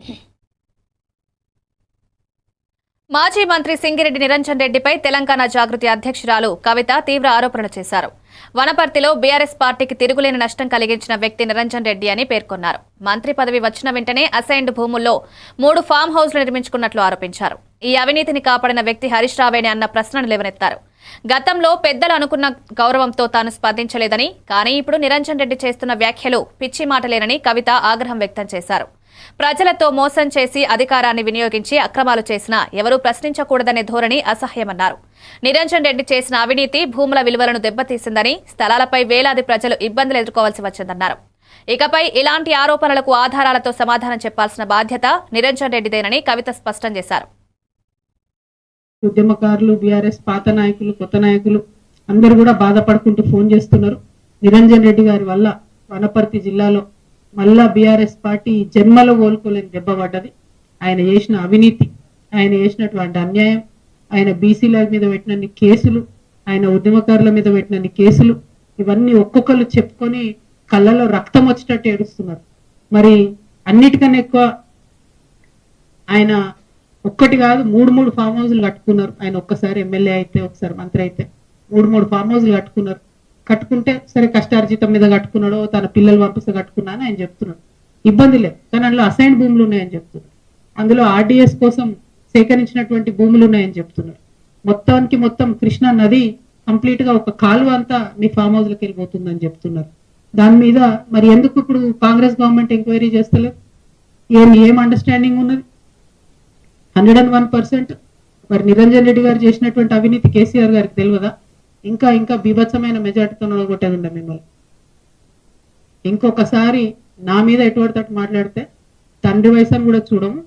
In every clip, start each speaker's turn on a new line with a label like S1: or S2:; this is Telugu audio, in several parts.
S1: మాజీ మంత్రి సింగిరెడ్డి నిరంజన్ రెడ్డిపై తెలంగాణ జాగృతి అధ్యక్షురాలు కవిత తీవ్ర ఆరోపణలు చేశారు. వనపర్తిలో బీఆర్ఎస్ పార్టీకి తిరుగులేని నష్టం కలిగించిన వ్యక్తి నిరంజన్ రెడ్డి అని పేర్కొన్నారు. మంత్రి పదవి వచ్చిన వెంటనే అసైన్డ్ భూముల్లో మూడు ఫామ్ హౌస్లు నిర్మించుకున్నట్లు ఆరోపించారు. ఈ అవినీతిని కాపాడిన వ్యక్తి హరీష్ రావేణి అన్న ప్రశ్నను లేవనెత్తారు. గతంలో పెద్దలు అనుకున్న గౌరవంతో తాను స్పందించలేదని కానీ ఇప్పుడు నిరంజన్ రెడ్డి చేస్తున్న వ్యాఖ్యలు పిచ్చి మాటలేనని కవిత ఆగ్రహం వ్యక్తం చేశారు. ప్రజలతో మోసం చేసి అధికారాన్ని వినియోగించి అక్రమాలు చేసినా ఎవరూ ప్రశ్నించకూడదనే ధోరణి అసహ్యమన్నారు. నిరంజన్ రెడ్డి చేసిన అవినీతి భూముల విలువలను దెబ్బతీసిందని స్థలాలపై వేలాది ప్రజలు ఇబ్బందులు ఎదుర్కోవాల్సి వచ్చిందన్నారు. ఇకపై ఇలాంటి ఆరోపణలకు ఆధారాలతో సమాధానం చెప్పాల్సిన బాధ్యత నిరంజన్ రెడ్డిదేనని కవిత స్పష్టం చేశారు.
S2: ఉద్యమకారులు బీఆర్ఎస్ పాత నాయకులు కొత్త నాయకులు అందరూ కూడా బాధపడుకుంటూ ఫోన్ చేస్తున్నారు. నిరంజన్ రెడ్డి గారి వల్ల వనపర్తి జిల్లాలో మళ్ళా బీఆర్ఎస్ పార్టీ జన్మలో కోలుకోలేని దెబ్బ పడ్డది. ఆయన చేసిన అవినీతి ఆయన చేసినటువంటి అన్యాయం ఆయన బీసీల మీద పెట్టినన్ని కేసులు ఆయన ఉద్యమకారుల మీద పెట్టినన్ని కేసులు ఇవన్నీ ఒక్కొక్కరు చెప్పుకొని కళ్ళలో రక్తం వచ్చేటట్టు ఏడుస్తున్నారు. మరి అన్నిటికన్నా ఎక్కువ ఆయన ఒక్కటి కాదు మూడు మూడు ఫామ్ హౌస్లు కట్టుకున్నారు. ఆయన ఒక్కసారి ఎమ్మెల్యే అయితే ఒకసారి మంత్రి అయితే మూడు మూడు ఫామ్ హౌస్లు కట్టుకున్నారు. కట్టుకుంటే సరే కష్టార్జితం మీద కట్టుకున్నాడో తన పిల్లలు పంపిస్తే కట్టుకున్నా అని ఆయన చెప్తున్నాడు. ఇబ్బంది లేదు. కానీ అందులో అసైన్ భూములు ఉన్నాయని చెప్తున్నారు అందులో ఆర్డీఎస్ కోసం సేకరించినటువంటి భూములు ఉన్నాయని చెప్తున్నారు మొత్తానికి మొత్తం కృష్ణా నది కంప్లీట్గా ఒక కాలువ అంతా మీ ఫామ్ హౌస్ లకి వెళ్ళిపోతుందని చెప్తున్నారు. దాని మీద మరి ఎందుకు ఇప్పుడు కాంగ్రెస్ గవర్నమెంట్ ఎంక్వైరీ చేస్తలేదు? ఏం ఏం అండర్స్టాండింగ్ ఉన్నది? హండ్రెడ్ అండ్ వన్ పర్సెంట్ మరి నిరంజన్ రెడ్డి గారు చేసినటువంటి అవినీతి కేసీఆర్ గారికి తెలియదా? ఇంకా ఇంకా బీభత్సమైన మెజార్టీతో నలగొట్టేదండి మిమ్మల్ని. ఇంకొకసారి నా మీద ఎటువంటి తట్టు మాట్లాడితే తండ్రి వయసును అని కూడా చూడము.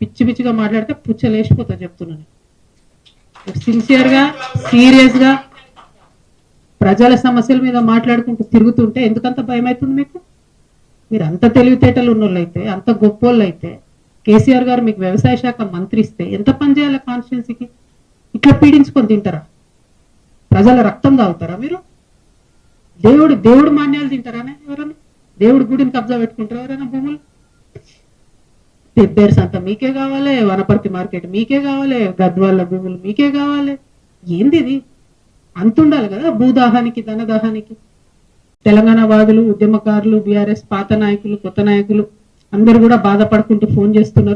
S2: పిచ్చి పిచ్చిగా మాట్లాడితే పుచ్చలేసిపోతా చెప్తున్నాను. సిన్సియర్గా గా ప్రజల సమస్యల మీద మాట్లాడుకుంటూ తిరుగుతుంటే ఎందుకంత భయం అవుతుంది మీకు? మీరు అంత తెలివితేటలు ఉన్నోళ్ళైతే అంత గొప్పోళ్ళైతే కేసీఆర్ గారు మీకు వ్యవసాయ శాఖ మంత్రి ఇస్తే ఎంత పని చేయాలి కాన్స్టిట్యున్సీకి? ఇట్లా పీడించుకొని తింటారా? ప్రజల రక్తం తాగుతారా మీరు? దేవుడు దేవుడు మాన్యాలు తింటారానే ఎవరన్నా? దేవుడి గుడిని కబ్జా పెట్టుకుంటారా ఎవరైనా భూములు? పెబ్బేర్స్ అంతా మీకే కావాలి వనపర్తి మార్కెట్ మీకే కావాలి గద్వాళ్ళ భూములు మీకే కావాలి. ఏంది ఇది? అంత ఉండాలి కదా భూదాహానికి ధనదాహానికి. తెలంగాణ వాదులు ఉద్యమకారులు బీఆర్ఎస్ పాత నాయకులు కొత్త నాయకులు అందరు కూడా బాధపడుకుంటూ ఫోన్ చేస్తున్నారు.